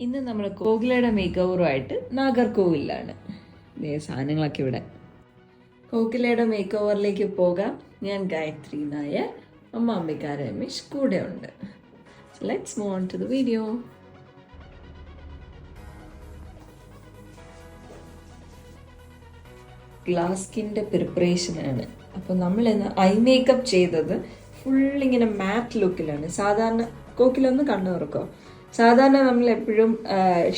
ഇന്ന് നമ്മൾ കോകിലയുടെ മേക്ക് ഓവറുമായിട്ട് നാഗർകോവിലാണ് സാധനങ്ങളൊക്കെ ഇവിടെ. കോകിലയുടെ മേക്ക് ഓവറിലേക്ക് പോകാം. ഞാൻ ഗായത്രി നായർ അമ്മ അംബിക രമേശ് കൂടെ ഉണ്ട് let's move on to the video glass സ്കിന്റെ പ്രിപ്പറേഷനാണ് അപ്പോൾ നമ്മൾ ഇന്ന് ഐ മേക്കപ്പ് ചെയ്തത് ഫുൾ ഇങ്ങനെ മാറ്റ് ലുക്കിലാണ് സാധാരണ കോക്കിലൊന്ന് കണ്ണു സാധാരണ നമ്മൾ എപ്പോഴും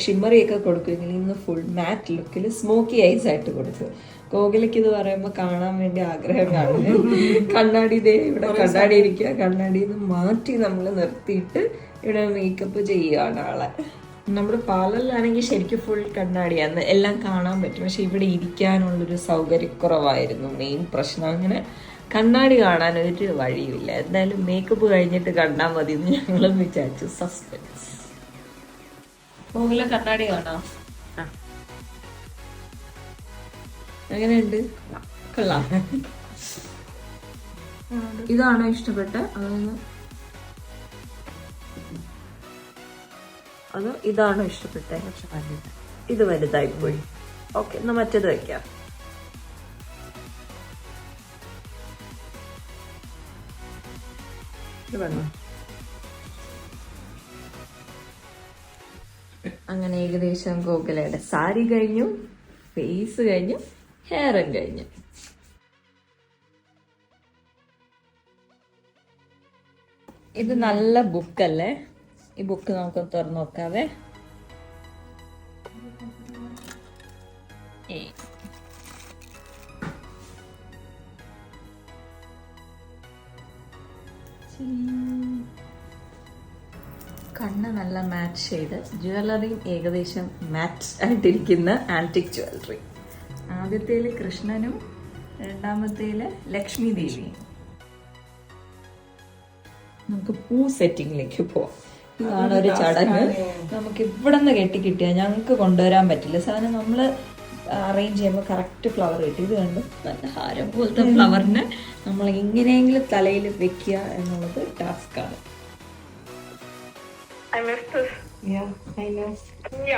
ഷിമ്മറി ഒക്കെ കൊടുക്കുമെങ്കിൽ ഇന്ന് ഫുൾ മാറ്റ് ലുക്കിൽ സ്മോക്കി ഐസ് ആയിട്ട് കൊടുത്തു കോകിലയ്ക്ക് ഇത് പറയുമ്പോൾ കാണാൻ വേണ്ടി ആഗ്രഹം കാണുന്നത് കണ്ണാടി ദേ ഇവിടെ കണ്ണാടി ഇരിക്കുക. കണ്ണാടിയിൽ നിന്ന് മാറ്റി നമ്മൾ നിർത്തിയിട്ട് ഇവിടെ മേക്കപ്പ് ചെയ്യുകയാണ് ആളെ. നമ്മുടെ പാർലറിലാണെങ്കിൽ ശരിക്കും ഫുൾ കണ്ണാടിയാണ് എല്ലാം കാണാൻ പറ്റും. പക്ഷെ ഇവിടെ ഇരിക്കാനുള്ളൊരു സൗകര്യക്കുറവായിരുന്നു. മെയിൻ പ്രശ്നം. അങ്ങനെ കണ്ണാടി കാണാൻ ഒരു വഴിയുമില്ല. എന്തായാലും മേക്കപ്പ് കഴിഞ്ഞിട്ട് കണ്ടാൽ മതി എന്ന് ഞങ്ങളും വിചാരിച്ചു. സസ്പെൻസ് മോഹില കണ്ണാടി കാണാം എങ്ങനെയുണ്ട്? കൊള്ളാം. ഇതാണോ ഇഷ്ടപ്പെട്ട? അതൊന്ന് അതോ ഇതാണോ ഇഷ്ടപ്പെട്ട? ഇത് വലുതായി പോയി ഓക്കെ എന്നാ മറ്റേത് വെക്കാം. ഇത് വേണോ അങ്ങനെ ഏകദേശം ഗോകുലയുടെ സാരി കഴിഞ്ഞു ഫേസ് കഴിഞ്ഞു ഹെയറും കഴിഞ്ഞു. ഇത് നല്ല ബുക്ക് അല്ലേ? ഈ ബുക്ക് നമുക്ക് തുറന്നു നോക്കാവേ. ഏ. കണ്ണ് നല്ല മാച്ച് ചെയ്ത് ജ്വല്ലറിയും ഏകദേശം മാച്ച് ആയിട്ടിരിക്കുന്ന ആന്റിക് ജ്വല്ലറി ആദ്യത്തേൽ കൃഷ്ണനും രണ്ടാമത്തേൽ ലക്ഷ്മി ദേവിയും നമുക്ക് പൂ സെറ്റിങ്ങിലേക്ക് പോവാം. ഇതാണ് ഒരു ചടങ്ങ്. നമുക്ക് ഇവിടെ നിന്ന് കെട്ടി കിട്ടിയാൽ ഞങ്ങൾക്ക് കൊണ്ടുവരാൻ പറ്റില്ല. സാധനം നമ്മൾ അറേഞ്ച് ചെയ്യുമ്പോൾ കറക്റ്റ് ഫ്ലവർ കിട്ടി. ഇത് കണ്ട്? നല്ല ഹാരം പോലത്തെ ഫ്ലവറിന് നമ്മൾ എങ്ങനെയെങ്കിലും തലയിൽ വെക്കുക എന്നുള്ളത് ടാസ്ക്കാണ് ഈ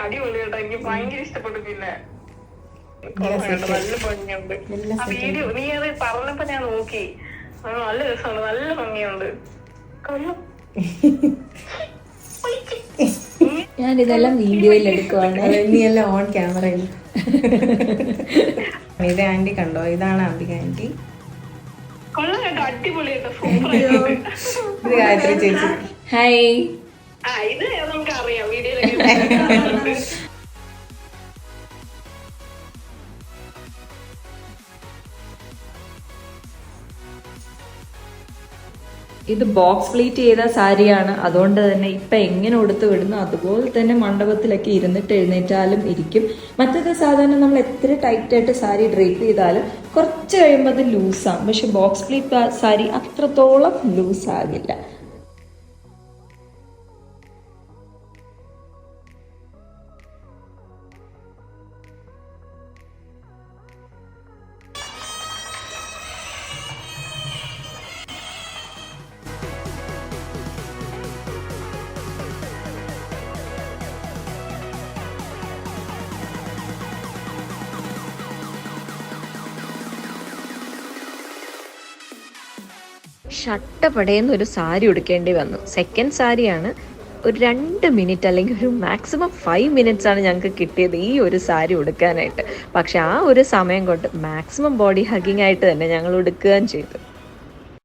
അടിപൊളി കേട്ടോ. എനിക്ക് ഭയങ്കര ഇഷ്ടപ്പെട്ടു പിന്നെ. നല്ല ഭംഗിയുണ്ട്. ആ വീഡിയോ നീ അത് പറഞ്ഞപ്പോ ഞാൻ നോക്കി. ആ, നല്ല രസമുണ്ട് നല്ല ഭംഗിയുണ്ട്. കൊള്ളാം. ഞാൻ ഇതെല്ലാം വീഡിയോയിൽ എടുക്കുവാണ്. അല്ല, നീ എല്ലാം ഓൺ ക്യാമറയിൽ ഇത് ആന്റി കണ്ടോ? ഇതാണ് അംബിക ആന്റി കൊള്ളാം കേട്ടോ. അടിപൊളി കേട്ടോ. സൂപ്പർ ഇത് ഗായത്രി ചേച്ചി. ഹായ് ഇത് നമുക്ക് അറിയാം വീഡിയോയിലൊക്കെ ഇത് ബോക്സ് പ്ലീറ്റ് ചെയ്ത സാരിയാണ്. അതുകൊണ്ട് തന്നെ ഇപ്പൊ എങ്ങനെ ഉടുത്ത് വിടുന്നു അതുപോലെ തന്നെ മണ്ഡപത്തിലൊക്കെ ഇരുന്നിട്ട് എഴുന്നേറ്റാലും ഇരിക്കും. മറ്റത് സാധാരണ നമ്മൾ എത്ര ടൈറ്റായിട്ട് സാരി ഡ്രേപ്പ് ചെയ്താലും കുറച്ച് കഴിയുമ്പോൾ അത് ലൂസാകും പക്ഷെ ബോക്സ് പ്ലീറ്റ് സാരി അത്രത്തോളം ലൂസ് ഒരു സാരി ഉടുക്കേണ്ടി വന്നു. സെക്കൻഡ് സാരിയാണ് ഒരു രണ്ട് മിനിറ്റ് അല്ലെങ്കിൽ ഒരു മാക്സിമം ഫൈവ് മിനിറ്റ്സ് ആണ് ഞങ്ങൾക്ക് കിട്ടിയത് ഈ ഒരു സാരി ഉടുക്കാനായിട്ട്. പക്ഷെ ആ ഒരു സമയം കൊണ്ട് മാക്സിമം ബോഡി ഹഗിങ് ആയിട്ട് തന്നെ ഞങ്ങൾ ഉടുക്കുകയും ചെയ്തു.